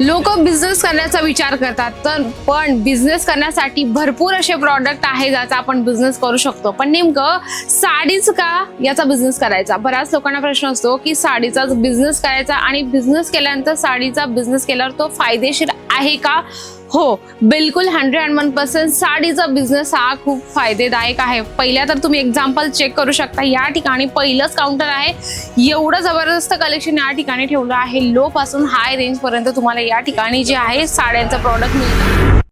लोक बिझनेस करण्याचा विचार करतात तर पण बिझनेस करण्यासाठी भरपूर असे प्रॉडक्ट आहे ज्याचा आपण बिझनेस करू शकतो. पण नेमकं साडीच का याचा बिझनेस करायचा? बऱ्याच लोकांना प्रश्न असतो की साडीचा बिझनेस करायचा आणि बिझनेस केल्यानंतर साडीचा बिझनेस केल्यावर तो फायदेशीर आहे का? हो बिलकुल हंड्रेड अँड वन पर्सेंट साडीचा बिझनेस हा खूप फायदेदायक आहे. पहिल्या तर तुम्ही एक्झाम्पल चेक करू शकता या ठिकाणी पहिलंच काउंटर आहे. एवढं जबरदस्त कलेक्शन या ठिकाणी ठेवलं आहे. लो पासून हाय रेंज पर्यंत तुम्हाला या ठिकाणी जे आहे साड्यांचं प्रॉडक्ट मिळतं.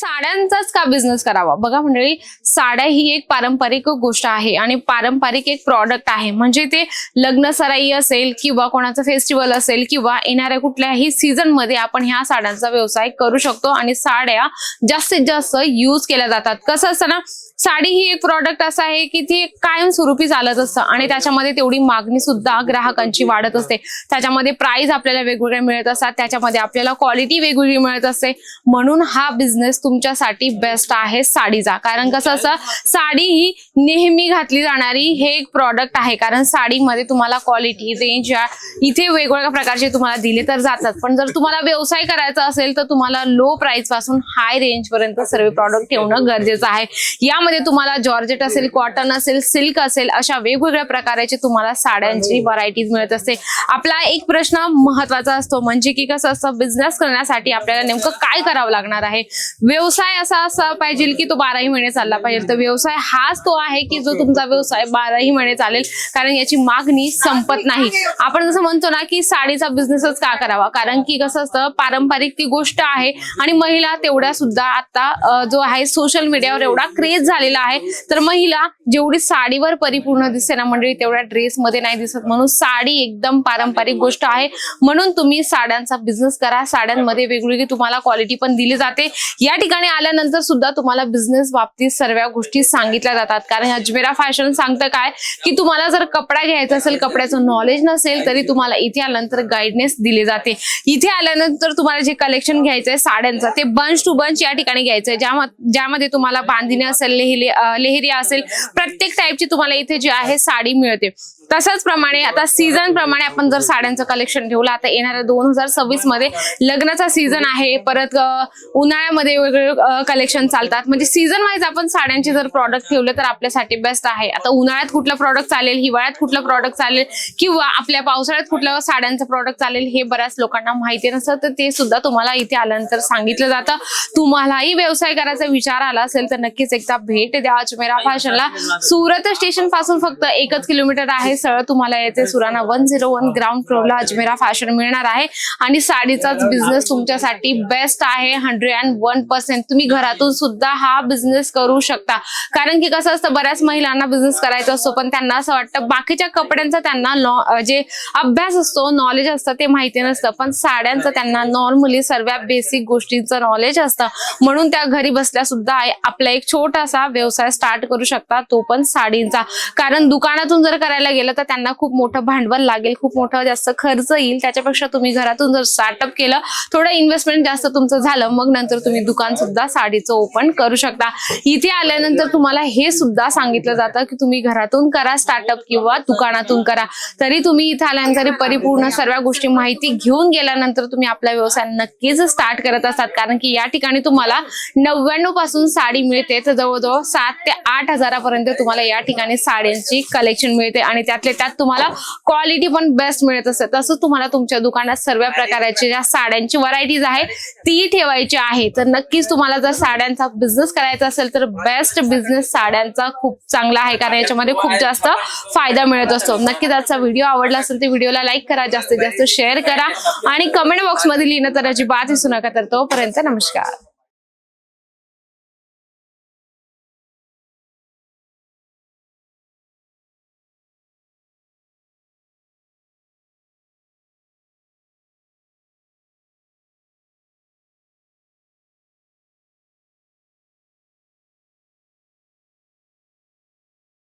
साड्यांचाच का बिझनेस करावा? बघा मंडळी साड्या ही एक पारंपरिक गोष्ट आहे आणि पारंपरिक एक प्रॉडक्ट आहे. म्हणजे ते लग्न सराई असेल किंवा कोणाचं फेस्टिवल असेल किंवा येणाऱ्या कुठल्याही सीझनमध्ये आपण ह्या साड्यांचा व्यवसाय करू शकतो आणि साड्या जास्तीत जास्त यूज केल्या जातात. कसं असतं ना साडी ही एक प्रॉडक्ट असं आहे की ती कायमस्वरूपी चालत असतं आणि त्याच्यामध्ये तेवढी मागणी सुद्धा ग्राहकांची वाढत असते. त्याच्यामध्ये प्राइस आपल्याला वेगवेगळे मिळत असतात. त्याच्यामध्ये आपल्याला क्वालिटी वेगवेगळी मिळत असते. म्हणून हा बिझनेस तुमच्यासाठी बेस्ट आहे साडीचा. कारण कसं असं साडी ही नेहमी घातली जाणारी हे एक प्रॉडक्ट आहे. कारण साडीमध्ये तुम्हाला क्वालिटी रेंज या इथे वेगवेगळ्या प्रकारचे तुम्हाला दिले तर जातात. पण जर तुम्हाला व्यवसाय करायचा असेल तर तुम्हाला लो प्राइसपासून हाय रेंज पर्यंत सर्व प्रॉडक्ट ठेवणं गरजेचं आहे. या यामध्ये तुम्हाला जॉर्जेट असेल कॉटन असेल सिल्क असेल अशा वेगवेगळ्या प्रकारचे तुम्हाला साड्यांची व्हरायटीज मिळत असते. आपला एक प्रश्न महत्त्वाचा असतो म्हणजे की कसं असतं बिझनेस करण्यासाठी आपल्याला नेमकं काय करावं लागणार आहे? व्यवसाय असा असा पाहिजे की तो बाराही महिने चालला पाहिजे. तर व्यवसाय हाच तो आहे की जो तुमचा व्यवसाय बाराही महिने चालेल कारण याची मागणी संपत नाही. आपण जसं म्हणतो ना की साडीचा बिझनेसच का करावा? कारण की कसं असतं पारंपरिक ती गोष्ट आहे आणि महिला तेवढ्या सुद्धा आता जो आहे सोशल मीडियावर एवढा क्रेज आलेला आहे. तर महिला जेवढी साडीवर परिपूर्ण दिसते ना मंडळी तेवढ्या ड्रेसमध्ये नाही दिसत. म्हणून साडी एकदम पारंपरिक गोष्ट आहे. म्हणून तुम्ही साड्यांचा बिझनेस करा. साड्यांमध्ये वेगवेगळी तुम्हाला क्वालिटी पण दिली जाते. या ठिकाणी आल्यानंतर सुद्धा तुम्हाला बिझनेस बाबतीत सर्व गोष्टी सांगितल्या जातात. कारण अजमेरा फॅशन सांगतं काय? की तुम्हाला जर कपडा घ्यायचा असेल कपड्याचं नॉलेज नसेल तरी तुम्हाला इथे आल्यानंतर गाईडनेस दिली जाते. इथे आल्यानंतर तुम्हाला जे कलेक्शन घ्यायचंय साड्यांचं ते बंच टू बंच या ठिकाणी घ्यायचं आहे ज्यामध्ये तुम्हाला बांधिणी असेल लेहिरी असेल प्रत्येक टाईपची तुम्हाला इथे जी आहे साडी मिळते. तसंच प्रमाणे आता सीझन प्रमाणे आपण जर साड्यांचं कलेक्शन ठेवलं आता येणाऱ्या दोन हजार सव्वीसमध्ये लग्नाचा सीझन आहे परत उन्हाळ्यामध्ये वेगवेगळे कलेक्शन चालतात. म्हणजे सीझन वाईज आपण साड्यांचे जर प्रॉडक्ट ठेवले तर आपल्यासाठी बेस्ट आहे. आता उन्हाळ्यात कुठलं प्रॉडक्ट चालेल हिवाळ्यात कुठलं प्रॉडक्ट चालेल किंवा आपल्या पावसाळ्यात कुठलं साड्यांचं प्रॉडक्ट चालेल हे बऱ्याच लोकांना माहिती नसतं तर ते सुद्धा तुम्हाला इथे आल्यानंतर सांगितलं जातं. तुम्हालाही व्यवसाय करायचा विचार आला असेल तर नक्कीच एकदा भेट द्या. अजमेरा फॅशनला सुरत स्टेशनपासून फक्त एकच किलोमीटर आहे. सरळ तुम्हाला येथे Surana one zero one ground फ्लोअरला अजमेरा फॅशन मिळणार आहे. आणि साडीचाच बिझनेस तुमच्यासाठी बेस्ट आहे हंड्रेड अँड वन पर्सेंट तुम्ही घरातून सुद्धा हा बिझनेस करू शकता. कारण की कसं असतं बऱ्याच महिलांना बिझनेस करायचा असतो पण त्यांना असं वाटतं बाकीच्या कपड्यांचा त्यांना जे अभ्यास असतो नॉलेज असतं ते माहिती नसतं. पण साड्यांचं त्यांना नॉर्मली सर्व बेसिक गोष्टींचं नॉलेज असतं. म्हणून त्या घरी बसल्या सुद्धा आपला एक छोटासा व्यवसाय स्टार्ट करू शकता तो पण साडींचा. कारण दुकानातून जर करायला गेलं तर त्यांना खूप मोठं भांडवल लागेल खूप मोठं जास्त खर्च येईल. त्याच्यापेक्षा तुम्ही घरातून जर स्टार्टअप केलं थोडं इन्व्हेस्टमेंट जास्त तुमचं झालं मग नंतर तुम्ही दुकान सुद्धा साडीचं ओपन करू शकता. इथे आल्यानंतर तुम्हाला हे सुद्धा सांगितलं जातं की तुम्ही घरातून करा स्टार्टअप किंवा दुकानातून करा. तरी तुम्ही इथे आल्यानंतर परिपूर्ण सर्व गोष्टी माहिती घेऊन गेल्यानंतर तुम्ही आपला व्यवसाय नक्कीच स्टार्ट करत असतात. कारण की या ठिकाणी तुम्हाला नव्याण्णवपासून साडी मिळते. तर जवळजवळ सात ते आठ हजारापर्यंत तुम्हाला या ठिकाणी साड्यांची कलेक्शन मिळते. आणि त्या त्यातले त्यात तुम्हाला क्वालिटी पण बेस्ट मिळत असते तसंच तुम्हाला तुमच्या दुकानात सर्व प्रकारच्या ज्या साड्यांची व्हरायटीज आहे ती ठेवायची आहे. तर नक्कीच तुम्हाला जर साड्यांचा बिझनेस करायचा असेल तर बेस्ट बिझनेस साड्यांचा खूप चांगला आहे. कारण याच्यामध्ये खूप जास्त फायदा मिळत असतो. नक्कीच आजचा व्हिडिओ आवडला असेल तर व्हिडिओला लाईक करा. जास्तीत जास्त शेअर करा. आणि कमेंट बॉक्समध्ये लिहिणं तर अजिबात विसरू नका. तर तोपर्यंत नमस्कार.